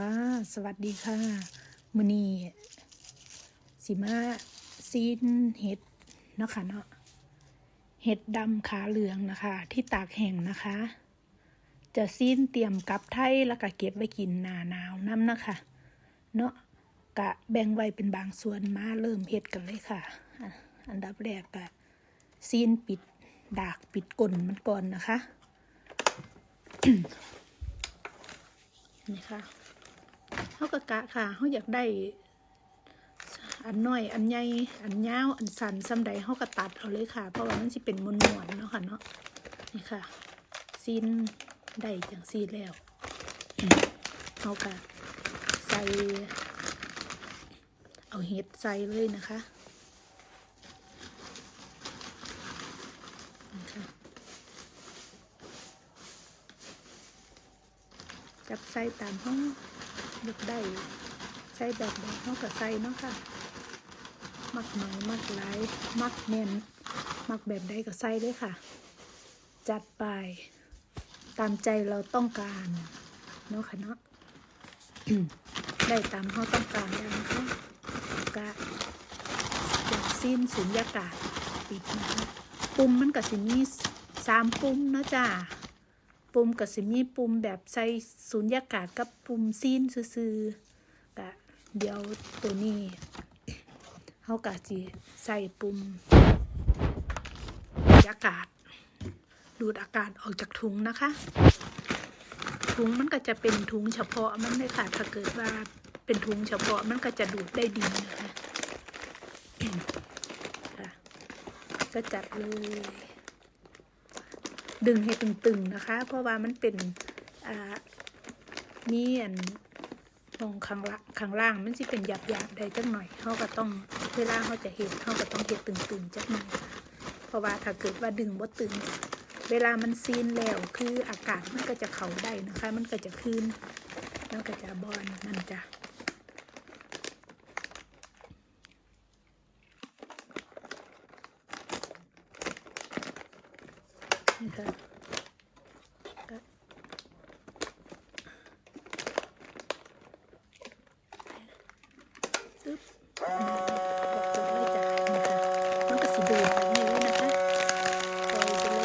ค่ะ สวัสดีค่ะมือนีสิมาซีนเห็ดเนาะค่ะเนาะเห็ดดำขาเหลืองนะคะ ที่ตากแห้งนะคะ จะซีนเตรียมกลับไทยแล้วก็เก็บไว้กินหนาหนาวน้ำนะคะ เนาะกะแบ่งไว้เป็นบางส่วนมาเริ่มเห็ดกันเลยค่ะอะอันดับแรกกะซีนปิดดากปิดก้นมันก่อนนะคะนี่ค่ะ เขากะกะค่ะเขาอยากได้ อันน้อย อันใหญ่ อันยาว อันสั้นซ้ำใดเขาก็ตัดเอาเลยค่ะ เพราะว่ามันสิเป็นมวนมวนเนาะค่ะเนาะ นี่ค่ะซีนได้จังซีนแล้วเขาก็ใส่ เอาเห็ดใส่เลยนะคะนี่ค่ะจับใส่ตามห้อง อยากได้ใส่แบบแบบห้องกับใส่เนาะค่ะ มักหน่อยมักหลาย มักเน้นมักแบบใดก็ใส่เลยค่ะ จัดไปตามใจเราต้องการเนาะค่ะเนาะได้ตามเขาต้องการแล้วนะคะกะจากสิ้นสุญญากาศปิดนะคะปุ่มมันก็สิมีสามปุ่มเนาะจ้า ปุ่มกับสิมีปุ่มแบบใส่สุญญากาศกับปุ่มซีนซื่อๆกะเดี๋ยวตัวนี้เขากะสิใส่ปุ่มสุญญากาศ ดูดอากาศออกจากถุงนะคะ ถุงมันก็จะเป็นถุงเฉพาะมันเลยค่ะถ้าเกิดว่าเป็นถุงเฉพาะมันก็จะดูดได้ดีนะคะก็จัดเลย ดึงให้ตึงๆนะคะ เพราะว่ามันเป็นอ่ามีอันตรงข้างละข้างล่างมันสิเป็นหยาบๆได้จังหน่อยเขาก็ต้องเวลาเขาจะเห็นเขาก็ต้องเห็นตึงๆจักหน่อยเพราะว่าถ้าเกิดว่าดึงบ่ตึง เวลามันซีนแล้วคืออากาศมันก็จะเข้าได้นะคะ มันก็จะคืนมันก็จะบอนมันจะ นี่ค่ะก็ตึ๊บกดเลยจ้ะนี่ค่ะมันก็สิดูดแบบนี้เลยนะคะลอยไปเล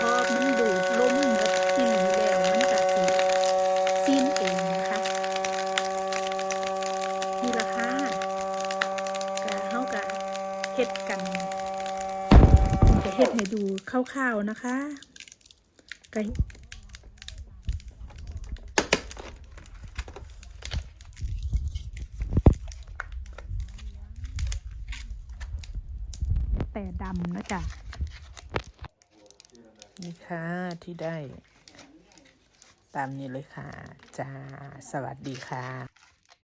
พอมันดูดลมหมดที่หนีแล้วมันก็สิซีนเองนะคะนี่ละค่ะกะเฮากะเฮ็ดกัน เฮ็ดให้ดูคร่าวๆนะคะกะแต่ดำนะจ๊ะนี่ค่ะ ที่ได้ ตามนี้เลยค่ะ จ้า สวัสดีค่ะ